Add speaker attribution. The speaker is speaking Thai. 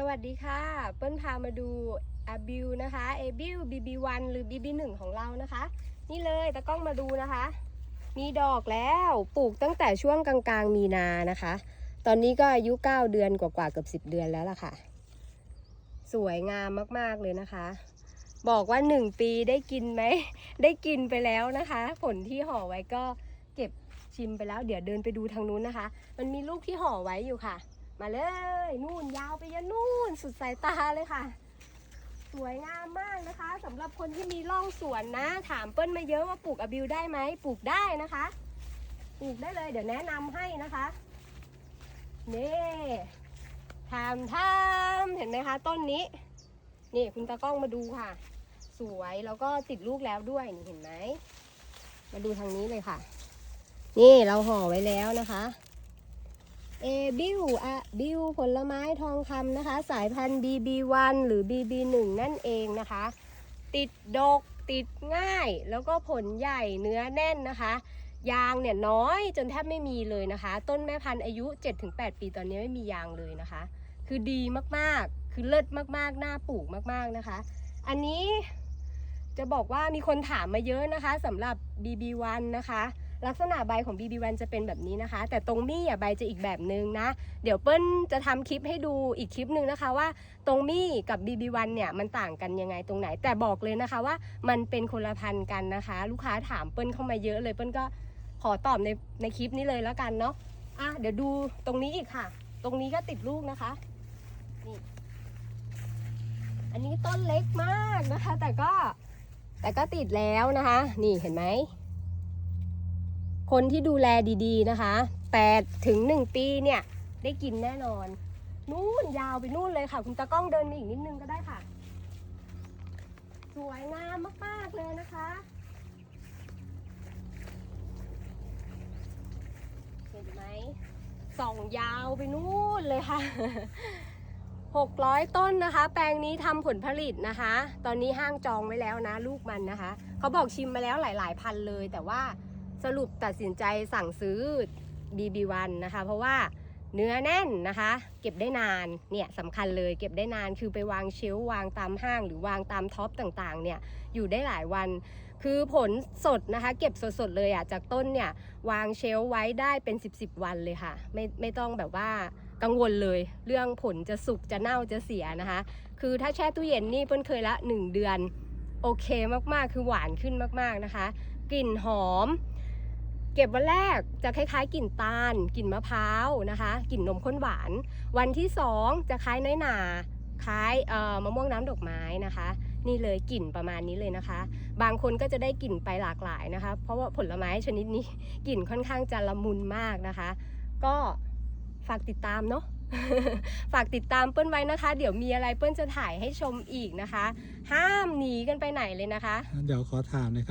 Speaker 1: สวัสดีค่ะ เปิ้ลพามาดูอาบิวนะคะเอบิว BB1 หรือ BB1 ของเรานะคะ นี่เลยตะกล้องมาดูนะคะ มีดอกแล้วปลูกตั้งแต่ช่วงกลางๆมีนานะคะ ตอนนี้ก็อายุ 9 เดือนกว่าๆเกือบ 10 เดือนแล้วล่ะค่ะ สวยงามมากๆเลยนะคะ บอกว่า 1 ปีได้กินไหม ได้กินไปแล้วนะคะ ผลที่ห่อไว้ก็เก็บชิมไปแล้ว เดี๋ยวเดินไปดูทางนู้นนะคะ มันมีลูกที่ห่อไว้อยู่ค่ะ มาเลย นู่นยาวไปยันนู่นสุดสายตาเลยค่ะ สวยงามมากนะคะสำหรับคนที่มีร่องสวนนะ ถามเปิ้ลมาเยอะว่าปลูกอะบิวได้ไหมปลูกได้นะคะ ปลูกได้เลย เดี๋ยวแนะนำให้นะคะนี่ทำทำเห็นไหมคะ ต้นนี้ นี่คุณตากล้องมาดูค่ะ สวยแล้วก็ติดลูกแล้วด้วยนี่เห็นไหมมาดูทางนี้เลยค่ะ นี่เราห่อไว้แล้วนะคะ เอบิวอะบิวผลไม้ทองคำนะคะ สายพันธุ์ BB1 หรือ BB1 นั่นเองนะคะ ติดดกติดง่าย แล้วก็ผลใหญ่เนื้อแน่นนะคะ ยางเนี่ยน้อยจนแทบไม่มีเลยนะคะ ต้นแม่พันธุ์อายุ 7-8 ปีตอนนี้ไม่มียางเลยนะคะ คือดีมากๆ คือเลิศมากๆ น่าปลูกมากๆนะคะ อันนี้จะบอกว่ามีคนถามมาเยอะนะคะสำหรับ BB1 นะคะ ลักษณะใบของ BB1 จะเป็นแบบนี้นะคะ แต่ตรงมี่อะใบจะอีกแบบนึงนะ เดี๋ยวเปิ้ลจะทำคลิปให้ดูอีกคลิปนึงนะคะว่าตรงมี่กับ BB1 เนี่ยมันต่างกันยังไงตรงไหน แต่บอกเลยนะคะว่ามันเป็นคนละพันกันนะคะ ลูกค้าถามเปิ้ลเข้ามาเยอะเลยเปิ้ลก็ขอตอบในในคลิปนี้เลยแล้วกันเนาะอะเดี๋ยวดูตรงนี้อีกค่ะ ตรงนี้ก็ติดลูกนะคะนี่อันนี้ต้นเล็กมากนะคะ แต่ก็แต่ก็ติดแล้วนะคะ นี่เห็นไหม คนที่ดูแลดีๆนะคะ8ถึง 1 ปีเนี่ยได้กินแน่นอน นู่นยาวไปนู่นเลยค่ะ คุณตากล้องเดินมาอีกนิดนึงก็ได้ค่ะ สวยงามมากๆเลยนะคะเห็นไหมส่องยาวไปนู่นเลยค่ะ600 ต้นนะคะ แปลงนี้ทำผลผลิตนะคะ ตอนนี้ห้างจองไว้แล้วนะ ลูกมันนะคะ เขาบอกชิมมาแล้วหลาย ๆ พันเลยแต่ว่า สรุปตัดสินใจสั่งซื้อ BB1 นะคะ เพราะว่าเนื้อแน่นนะคะ เก็บได้นานเนี่ยสำคัญเลยเก็บได้นานคือไปวางเชลวางตามห้างหรือวางตามท็อปต่างๆเนี่ยอยู่ได้หลายวัน คือผลสดนะคะ เก็บสดๆเลยอะจากต้นเนี่ยวางเชลไว้ได้เป็น 10บสวันเลยค่ะ ไม่ไม่ต้องแบบว่ากังวลเลยเรื่องผลจะสุกจะเน่าจะเสียนะคะ คือถ้าแช่ตู้เย็นนี่เปิ้ลเคยละ 1 เดือน โอเคมากๆ คือหวานขึ้นมากๆนะคะ กลิ่นหอม เก็บวันแรกจะคล้ายๆกลิ่นตาลกลิ่นมะพร้าวนะคะกลิ่นนมข้นหวาน วันที่สองจะคล้ายน้อยหนาคล้ายเอ่อมะม่วงน้ำดอกไม้นะคะ นี่เลยกลิ่นประมาณนี้เลยนะคะ บางคนก็จะได้กลิ่นไปหลากหลายนะคะ เพราะว่าผลไม้ชนิดนี้กลิ่นค่อนข้างจะละมุนมากนะคะ ก็ฝากติดตามเนาะฝากติดตามเปิ้ลไว้นะคะ เดี๋ยวมีอะไรเปิ้ลจะถ่ายให้ชมอีกนะคะ ห้ามหนีกันไปไหนเลยนะคะ
Speaker 2: เดี๋ยวขอถามนะครับ